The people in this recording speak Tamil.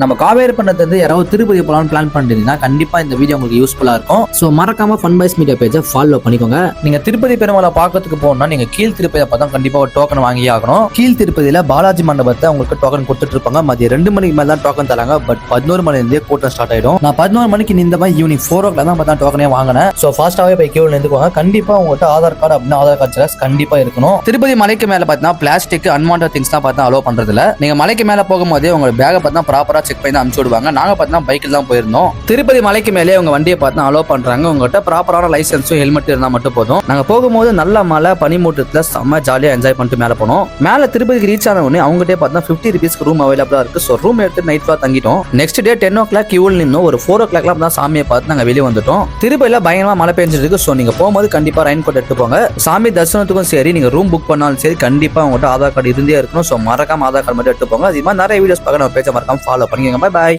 நம்ம காவேரி பண்ணது யாராவது திருப்பதி போகலான்னு பிளான் பண்ணிருந்தீங்கன்னா கண்டிப்பா இந்த வீடியோ உங்களுக்கு யூஸ்ஃபுல்லா இருக்கும். ஸோ மறக்காம ஃபன் பாய்ஸ் மீடியா பேஜை ஃபாலோ பண்ணிக்கோங்க. நீங்க திருப்பதி பெருமாளை பார்க்கறதுக்கு போகணும்னா நீங்க கீழ் திருப்பதி அப்பதான் கண்டிப்பா ஒரு டோக்கன் வாங்கி ஆகணும். கீழ் திருப்பதியில பாலாஜி மண்டபத்தை உங்களுக்கு டோக்கன் கொடுத்துட்டு இருப்பாங்க மதியம் ரெண்டு மணிக்கு மேல தான் டோக்கன் தராங்க. பட் பதினோரு மணி இருந்தே கூட்டம் ஸ்டார்ட் ஆயிடும். நான் பதினோரு மணிக்கு இந்த மாதிரி ஈவினிங் ஃபோர் ஓ கிளாக் தான் பார்த்தா டோக்கனே வாங்கினேன். ஸோ ஃபாஸ்ட்டாவே போய் கியூவில் இருந்துக்குவாங்க கண்டிப்பா உங்கள்கிட்ட ஆதார் கார்டு அப்படின்னா ஆதார் கார்டு ஜெராக்ஸ் கண்டிப்பா இருக்கணும். திருப்பதி மலைக்கு மேல பார்த்தா பிளாஸ்டிக் அன்வான்ட் திங்ஸ் தான் பார்த்தா அலோவ் பண்றதுல நீங்க மலைக்கு மேல போகும்போதே உங்க பேகை பார்த்தா ப்ராப்பரா செக் பண்ணி தான் அனுப்பிச்சு விடுவாங்க. நாங்க பார்த்தா பைக்கில் தான் போயிருந்தோம். திருப்பதி மலைக்கு மேலே அவங்க வண்டியை பார்த்தா அலோவ் பண்றாங்க. உங்ககிட்ட ப்ராப்பரான லைசன்ஸும் ஹெல்மெட் இருந்தால் மட்டும் போதும். நாங்க போகும்போது நல்ல மழை பனிமூட்டத்தில் செம்ம ஜாலியாக என்ஜாய் பண்ணிட்டு மேலே போனோம். மேலே திருப்பதிக்கு ரீச் ஆன உடனே அவங்ககிட்டே பார்த்தா ஃபிஃப்டி ருபீஸ்க்கு ரூம் அவைலபிளாக இருக்கு. ஸோ ரூம் எடுத்து நைட் ஃபுல்லாக தங்கிட்டோம். Next day ten o'clock கியூவில் நின்னோம். ஒரு ஃபோர் ஓ கிளாக்லாம் தான் சாமியை பார்த்து நாங்கள் வெளியே வந்துட்டோம். திருப்பதியில் பயங்கரமாக மழை பெஞ்சிருக்கு ஸோ நீங்கள் போகும்போது கண்டிப்பாக ரெயின் கோட் எடுத்து போங்க. சாமி தரிசனத்துக்கும் சரி நீங்கள் ரூம் புக் பண்ணாலும் சரி கண்டிப்பாக உங்கள்கிட்ட ஆதார் கார்டு இருந்தே இருக்கணும். ஸோ மறக்காம ஆதார் கார்டு மட்டும் எடுத்து போங்க. அது மாதிரி நிறைய வீடியோஸ் பார்க்க நம்ம பேஜை மறக்காம ஃபாலோ பண்ணிக்கோங்க பாய்